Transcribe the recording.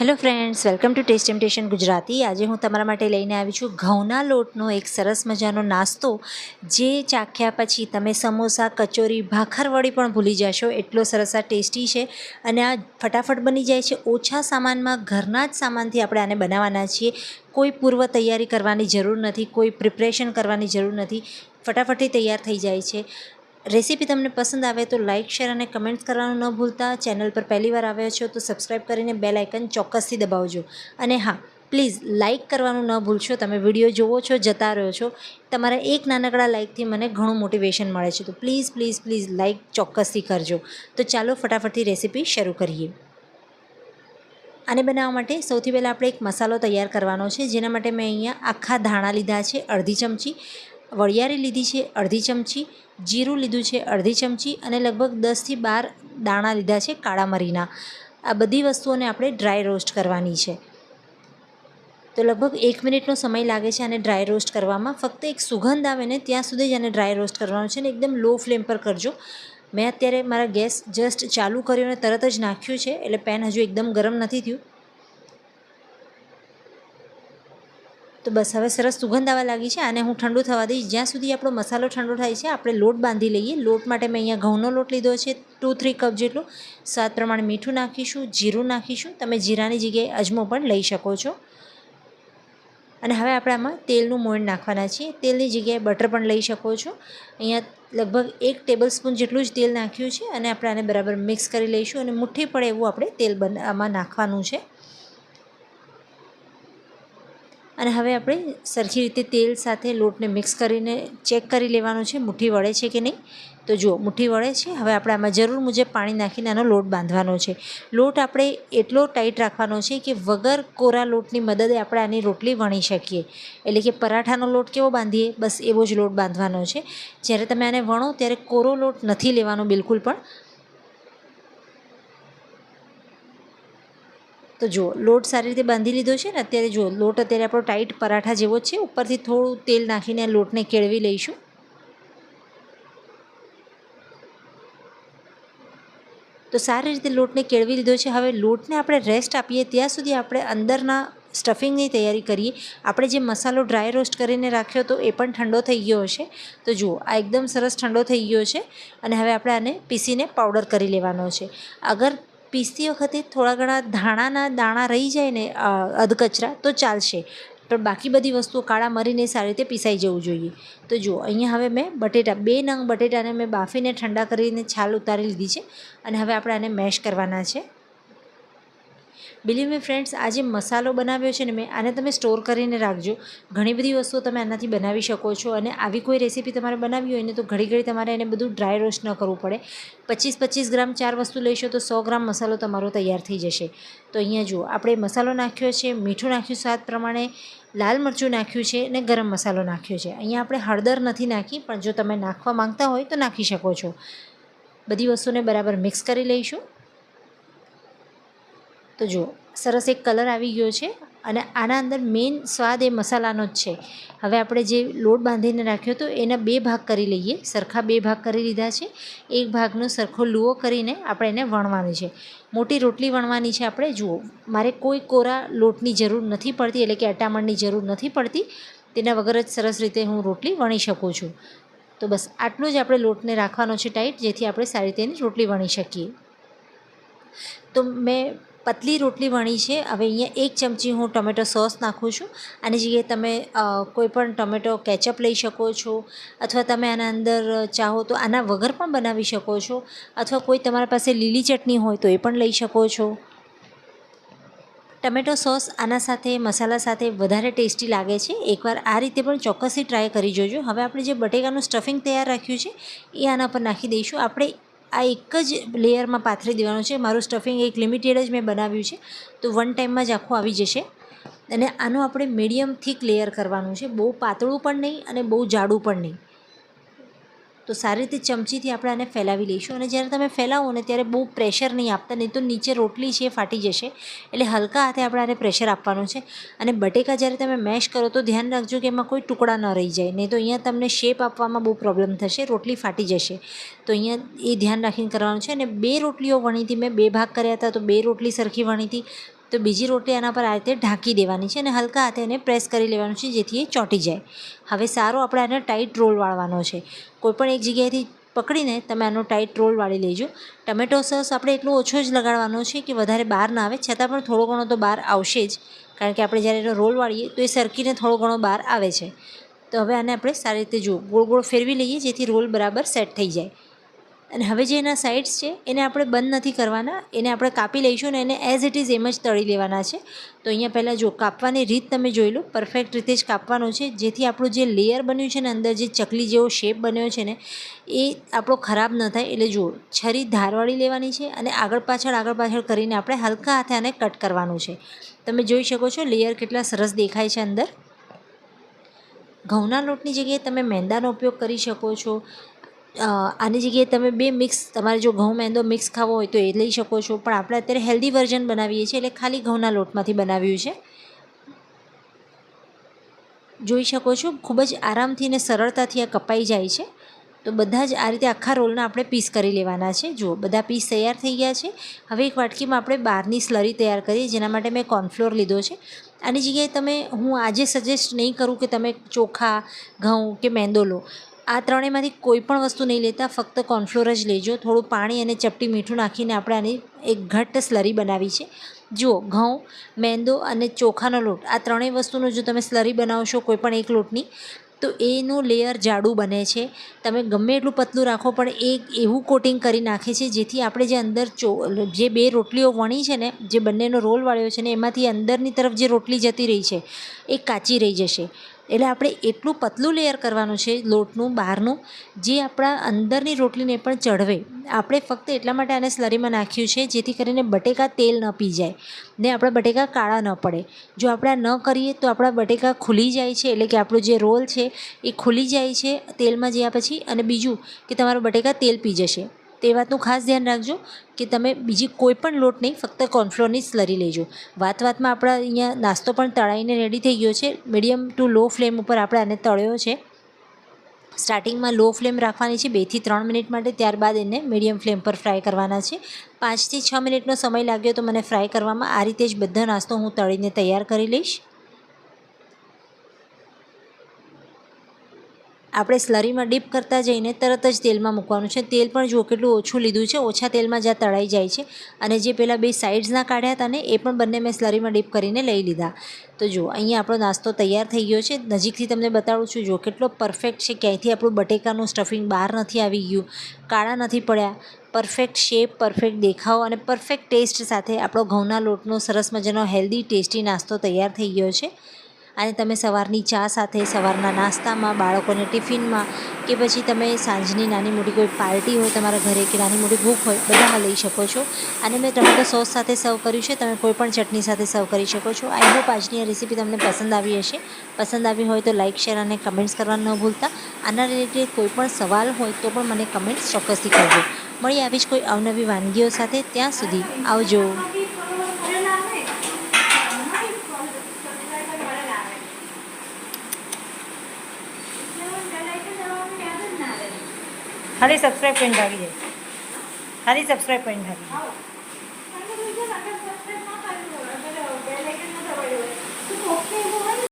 Hello friends welcome to test temptation Gujarati આજે હું તમારા માટે લઈને આવી છું ઘઉંના લોટનો એક સરસ મજાનો નાસ્તો, જે ચાખ્યા પછી તમે સમોસા, કચોરી ભાખરવડી પણ ભૂલી જશો. એટલો સરસ આ ટેસ્ટી છે અને આ ફટાફટ બની જાય છે. ઓછા સામાનમાં ઘરના જ સામાનથી આપણે આને બનાવવાના છીએ. કોઈ પૂર્વ તૈયારી કરવાની જરૂર નથી, કોઈ પ્રિપરેશન કરવાની જરૂર નથી. ફટાફટથી તૈયાર થઈ જાય છે. રેસીપી તમને પસંદ આવે તો લાઇક શેર અને કમેન્ટ્સ કરવાનું ન ભૂલતા. ચેનલ પર પહેલી વાર આવ્યા છો તો સબસ્ક્રાઈબ કરીને બેલ આઇકન ચોક્કસથી દબાવજો. અને હા પ્લીઝ લાઇક કરવાનું ન ભૂલશો. તમે વીડિયો જોવો છો, જતા રહ્યો છો, તમારા એક નાનકડા લાઇકથી મને ઘણું મોટિવેશન મળે છે. તો પ્લીઝ પ્લીઝ પ્લીઝ લાઇક ચોક્કસથી કરજો. તો ચાલો ફટાફટથી રેસીપી શરૂ કરીએ. આને બનાવવા માટે સૌથી પહેલાં આપણે એક મસાલો તૈયાર કરવાનો છે. જેના માટે મેં અહીંયા આખા ધાણા લીધા છે, અડધી ચમચી. વરિયાળી લીધી છે અડધી ચમચી, જીરું લીધું છે અડધી ચમચી અને લગભગ દસથી બાર દાણા લીધા છે કાળા મરીના. આ બધી વસ્તુઓને આપણે ડ્રાય રોસ્ટ કરવાની છે. તો લગભગ એક મિનિટનો સમય લાગે છે આને ડ્રાય રોસ્ટ કરવામાં. ફક્ત એક સુગંધ આવે ને ત્યાં સુધી જ આને ડ્રાય રોસ્ટ કરવાનો છે ને એકદમ લો ફ્લેમ પર કરજો. મેં અત્યારે મારા ગેસ જસ્ટ ચાલુ કર્યો અને તરત જ નાખ્યું છે, એટલે પેન હજુ એકદમ ગરમ નથી થયું. તો બસ હવે સરસ સુગંધ આવવા લાગી છે આને હું ઠંડુ થવા દઈશ. જ્યાં સુધી આપણો મસાલો ઠંડો થાય છે, આપણે લોટ બાંધી લઈએ. લોટ માટે મેં અહીંયા ઘઉંનો લોટ લીધો છે, ટુ થ્રી કપ જેટલો. સ્વાદ પ્રમાણે મીઠું નાખીશું, જીરું નાખીશું. તમે જીરાની જગ્યાએ અજમો પણ લઈ શકો છો. અને હવે આપણે આમાં તેલનું મોણ નાખવાના છીએ. તેલની જગ્યાએ બટર પણ લઈ શકો છો. અહીંયા લગભગ એક ટેબલ સ્પૂન જેટલું જ તેલ નાખ્યું છે અને આપણે આને બરાબર મિક્સ કરી લઈશું અને મુઠ્ઠી પડે એવું આપણે તેલ બન, આમાં નાખવાનું છે. અને હવે આપણે સરખી રીતે તેલ સાથે લોટને મિક્સ કરીને ચેક કરી લેવાનું છે, મુઠ્ઠી વળે છે કે નહીં. તો જુઓ, મુઠ્ઠી વળે છે. હવે આપણે આમાં જરૂર મુજબ પાણી નાખીને આનો લોટ બાંધવાનો છે. લોટ આપણે એટલો ટાઈટ રાખવાનો છે કે વગર કોરા લોટની મદદે આપણે આની રોટલી વણી શકીએ. એટલે કે પરાઠાનો લોટ કેવો બાંધીએ? બસ એવો જ લોટ બાંધવાનો છે. જ્યારે તમે આને વણો, ત્યારે કોરો લોટ નથી લેવાનો બિલકુલ પણ. તો જુઓ લોટ સારી રીતે બાંધી લીધો છે ને, અત્યારે જુઓ લોટ અત્યારે આપણો ટાઈટ પરાઠા જેવો છે. ઉપરથી થોડું તેલ નાખીને લોટને કેળવી લઈશું. તો સારી રીતે લોટને કેળવી લીધો છે. હવે લોટને આપણે રેસ્ટ આપીએ, ત્યાં સુધી આપણે અંદરના સ્ટફિંગની તૈયારી કરીએ. આપણે જે મસાલો ડ્રાય રોસ્ટ કરીને રાખ્યો તો એ પણ ઠંડો થઈ ગયો હશે. તો જુઓ, આ એકદમ સરસ ઠંડો થઈ ગયો છે અને હવે આપણે આને પીસીને પાવડર કરી લેવાનો છે. અગર પીસતી વખતે થોડા ઘણા ધાણાના દાણા રહી જાય ને અધકચરા, તો ચાલશે. પણ બાકી બધી વસ્તુઓ કાળા મરીને સારી રીતે પીસાઈ જવું જોઈએ. તો જુઓ, અહીંયા હવે મેં બટેટા, બે નંગ બટેટાને મેં બાફીને ઠંડા કરીને છાલ ઉતારી લીધી છે. અને હવે આપણે આને મેશ કરવાના છે. બિલીવ મી ફ્રેન્ડ્સ આ જે મસાલો બનાવ્યો છે ને મેં આને તમે સ્ટોર કરીને રાખજો. ઘણી બધી વસ્તુઓ તમે આનાથી બનાવી શકો છો અને આવી કોઈ રેસીપી તમારે બનાવી હોય ને તો ઘડી ઘડી તમારે એને બધું ડ્રાય રોસ્ટ ન કરવું પડે. પચીસ પચીસ ગ્રામ ચાર વસ્તુ લઈશો તો સો ગ્રામ મસાલો તમારો તૈયાર થઈ જશે. તો અહીંયા જુઓ, આપણે મસાલો નાખ્યો છે, મીઠું નાખ્યું સ્વાદ પ્રમાણે લાલ મરચું નાખ્યું છે અને ગરમ મસાલો નાખ્યો છે. અહીંયા આપણે હળદર નથી નાખી, પણ જો તમે નાખવા માંગતા હોય તો નાખી શકો છો. બધી વસ્તુને બરાબર મિક્સ કરી લઈશું. તો જુઓ, સરસ એક કલર આવી ગયો છે અને આના અંદર મેઇન સ્વાદ એ મસાલાનો જ છે. હવે આપણે જે લોટ બાંધીને રાખ્યો હતો, એના બે ભાગ કરી લઈએ. સરખા બે ભાગ કરી લીધા છે. એક ભાગનો સરખો લુઓ કરીને આપણે એને વણવાની છે. મોટી રોટલી વણવાની છે આપણે. જુઓ, મારે કોઈ કોરા લોટની જરૂર નથી પડતી, એટલે કે અટામણની જરૂર નથી પડતી. તેના વગર જ સરસ રીતે હું રોટલી વણી શકું છું. તો બસ, આટલું જ આપણે લોટને રાખવાનો છે ટાઈટ, જેથી આપણે સારી રીતે રોટલી વણી શકીએ. તો મેં પતલી રોટલી વણી છે. હવે અહીંયા એક ચમચી હું ટમેટો સોસ નાખું છું. આની જગ્યાએ તમે કોઈપણ ટમેટો કેચઅપ લઈ શકો છો અથવા તમે આના અંદર ચાહો તો આના વગર પણ બનાવી શકો છો અથવા કોઈ તમારા પાસે લીલી ચટણી હોય તો એ પણ લઈ શકો છો. ટમેટો સોસ આના સાથે, મસાલા સાથે વધારે ટેસ્ટી લાગે છે. એકવાર આ રીતે પણ ચોક્કસથી ટ્રાય કરી જોજો. હવે આપણે જે બટેકાનું સ્ટફિંગ તૈયાર રાખ્યું છે, એ આના પર નાખી દઈશું. આપણે આ એક જ લેયરમાં પાથરી દેવાનું છે. મારું સ્ટફિંગ એક લિમિટેડ જ મેં બનાવ્યું છે. તો વન ટાઈમમાં જ આખું આવી જશે. અને આનું આપણે મીડિયમ થીક લેયર કરવાનું છે. બહુ પાતળું પણ નહીં અને બહુ જાડું પણ નહીં. તો સારી રીતે ચમચીથી આપણે આને ફેલાવી લઈશું અને જ્યારે તમે ફેલાવો ને ત્યારે બહુ પ્રેશર નહીં આપતા, નહીં તો નીચે રોટલી છે એ ફાટી જશે. એટલે હલકા હાથે આપણે આને પ્રેશર આપવાનું છે. અને બટેકા જ્યારે તમે મેશ કરો તો ધ્યાન રાખજો કે એમાં કોઈ ટુકડા ન રહી જાય. નહીં તો અહીંયા તમને શેપ આપવામાં બહુ પ્રોબ્લેમ થશે, રોટલી ફાટી જશે. તો અહીંયા એ ધ્યાન રાખીને કરવાનું છે. અને બે રોટલીઓ વણી હતી મેં બે ભાગ કર્યા હતા તો બે રોટલી સરખી વણીથી તો બીજી રોટલી આના પર આ રીતે ઢાંકી દેવાની છે અને હલકા હાથે એને પ્રેસ કરી લેવાનું છે જેથી એ ચોંટી જાય. હવે સારો આપણે આને ટાઈટ રોલ વાળવાનો છે. કોઈપણ એક જગ્યાએથી પકડીને તમે આનો ટાઈટ રોલ વાળી લેજો. ટમેટો સોસ આપણે એટલો ઓછો જ લગાડવાનો છે કે વધારે બહાર ના આવે. છતાં પણ થોડો ઘણો તો બહાર આવશે જ. કારણ કે આપણે જ્યારે એનો રોલ વાળીએ તો એ સરકીને થોડો ઘણો બહાર આવે છે. તો હવે આને આપણે સારી રીતે જુઓ. ગોળ ગોળ ફેરવી લઈએ જેથી રોલ બરાબર સેટ થઈ જાય. અને હવે જે એના સાઇડ્સ છે, એને આપણે બંધ નથી કરવાના. એને આપણે કાપી લઈશું ને એને એઝ ઇટ ઇઝ એમ જ તળી લેવાના છે. તો અહીંયા પહેલાં જો કાપવાની રીત તમે જોઈ લો. પરફેક્ટ રીતે જ કાપવાનો છે. જેથી આપણું જે લેયર બન્યું છે ને અંદર, જે ચકલી જેવો શેપ બન્યો છે ને, એ આપણો ખરાબ ન થાય. એટલે જુઓ છરી ધારવાળી લેવાની છે અને આગળ પાછળ આગળ પાછળ કરીને આપણે હલકા હાથે આને કટ કરવાનું છે. તમે જોઈ શકો છો લેયર કેટલા સરસ દેખાય છે અંદર. ઘઉંના લોટની જગ્યાએ તમે મેંદાનો ઉપયોગ કરી શકો છો. આની જગ્યાએ તમે બે મિક્સ તમારે જો ઘઉં, મેંદો મિક્સ ખાવો હોય તો એ લઈ શકો છો. પણ આપણે અત્યારે હેલ્ધી વર્ઝન બનાવીએ છીએ, એટલે ખાલી ઘઉંના લોટમાંથી બનાવ્યું છે. જોઈ શકો છો, ખૂબ જ આરામથી ને સરળતાથી આ કપાઈ જાય છે. તો બધા જ આ રીતે આખા રોલના આપણે પીસ કરી લેવાના છે. જુઓ, બધા પીસ તૈયાર થઈ ગયા છે. હવે એક વાટકીમાં આપણે બહારની સ્લરી તૈયાર કરીએ, જેના માટે મેં કોર્નફ્લોર લીધો છે. આની જગ્યાએ તમે, હું આજે સજેસ્ટ નહીં કરું કે તમે ચોખા, ઘઉં કે મેંદો લો. આ ત્રણેયમાંથી કોઈ પણ વસ્તુ નહીં લેતા, ફક્ત કોર્નફ્લોર જ લેજો. થોડું પાણી અને ચપટી મીઠું નાખીને આપણે આની એક ઘટ્ટ સ્લરી બનાવી છે. જુઓ, ઘઉં, મેંદો અને ચોખાનો લોટ. આ ત્રણેય વસ્તુનું જો તમે સ્લરી બનાવશો, કોઈ પણ એક લોટની, તો એનું લેયર જાડું બને છે. તમે ગમે એટલું પતલું રાખો, પણ એ એવું કોટિંગ કરી નાખે છે, જેથી આપણે જે અંદર ચો, જે બે રોટલીઓ વણી છે ને, જે બંનેનો રોલ વાળ્યો છે ને, એમાંથી અંદરની તરફ જે રોટલી જતી રહી છે, એ કાચી રહી જશે. એટલે આપણે એટલું પતલું લેયર કરવાનું છે, લોટનું, બહારનું, જે આપણા અંદરની રોટલીને પણ ચઢવે આપણે ફક્ત એટલા માટે આને સ્લરીમાં નાખ્યું છે, જેથી કરીને બટેકા તેલ ન પી જાય ને આપણા બટેકા કાળા ન પડે. જો આપણે ન કરીએ તો આપણા બટેકા ખુલી જાય છે, એટલે કે આપણો જે રોલ છે એ ખુલી જાય છે તેલમાં જ્યાં પછી અને બીજું કે તમારો બટેકા તેલ પી જશે. તે વાતનું ખાસ ધ્યાન રાખજો કે તમે બીજી કોઈ પણ લોટ નહીં, ફક્ત કોર્નફ્લોરની જ સ્લરી લેજો. વાત વાતમાં આપણા અહીંયા નાસ્તો પણ તળાઈને રેડી થઈ ગયો છે. મીડિયમ ટુ લો ફ્લેમ ઉપર આપણે આને તળ્યો છે. સ્ટાર્ટિંગમાં લો ફ્લેમ રાખવાની છે, બેથી ત્રણ મિનિટ માટે. ત્યારબાદ એને મીડિયમ ફ્લેમ પર ફ્રાય કરવાના છે. પાંચથી છ મિનિટનો સમય લાગ્યો તો મને ફ્રાય કરવામાં. આ રીતે જ બધો નાસ્તો હું તળીને તૈયાર કરી લઈશ. આપણે સ્લરીમાં ડીપ કરતા જઈને તરત જ તેલમાં મૂકવાનું છે. તેલ પણ જુઓ કેટલું ઓછું લીધું છે. ઓછા તેલમાં જ્યાં તળાઈ જાય છે. અને જે પેલા બે સાઇડ્સના કાઢ્યા હતા ને, એ પણ બંને મેં સ્લરીમાં ડીપ કરીને લઈ લીધા. તો જુઓ, અહીંયા આપણો નાસ્તો તૈયાર થઈ ગયો છે. નજીકથી તમને બતાડું છું જો કેટલો પરફેક્ટ છે. ક્યાંયથી આપણું બટેકાનું સ્ટફિંગ બહાર નથી આવી ગયું, કાળા નથી પડ્યા. પરફેક્ટ શેપ પરફેક્ટ દેખાવ અને પરફેક્ટ ટેસ્ટ સાથે આપણો ઘઉંના લોટનો સરસ મજાનો હેલ્ધી ટેસ્ટી નાસ્તો તૈયાર થઈ ગયો છે. અને તમે સવારની ચા સાથે સવારના નાસ્તામાં, બાળકોને ટિફિનમાં કે પછી તમે સાંજની નાની મોટી કોઈ પાર્ટી હોય, તમારા ઘરે કે નાની મોટી ભૂખ હોય, બધામાં લઈ શકો છો. અને મેં ટમેટો સોસ સાથે સર્વ કર્યું છે. તમે કોઈ પણ ચટણી સાથે સર્વ કરી શકો છો. આઈ હોપ આજની આ રેસીપી તમને પસંદ આવી હશે. પસંદ આવી હોય તો લાઇક શેર અને કમેન્ટ્સ કરવાનું ન ભૂલતા. આના રિલેટેડ કોઈ પણ સવાલ હોય તો પણ મને કમેન્ટ્સ ચોક્કસથી કરજો. મળી આવી જ કોઈ અવનવી વાનગીઓ સાથે. ત્યાં સુધી આવજો. ખાલી સબસ્ક્રાઈબ કરીને ભાગી જાય ખાલી સબસ્ક્રાઈબ કરીને ભાગી જાય ઓકે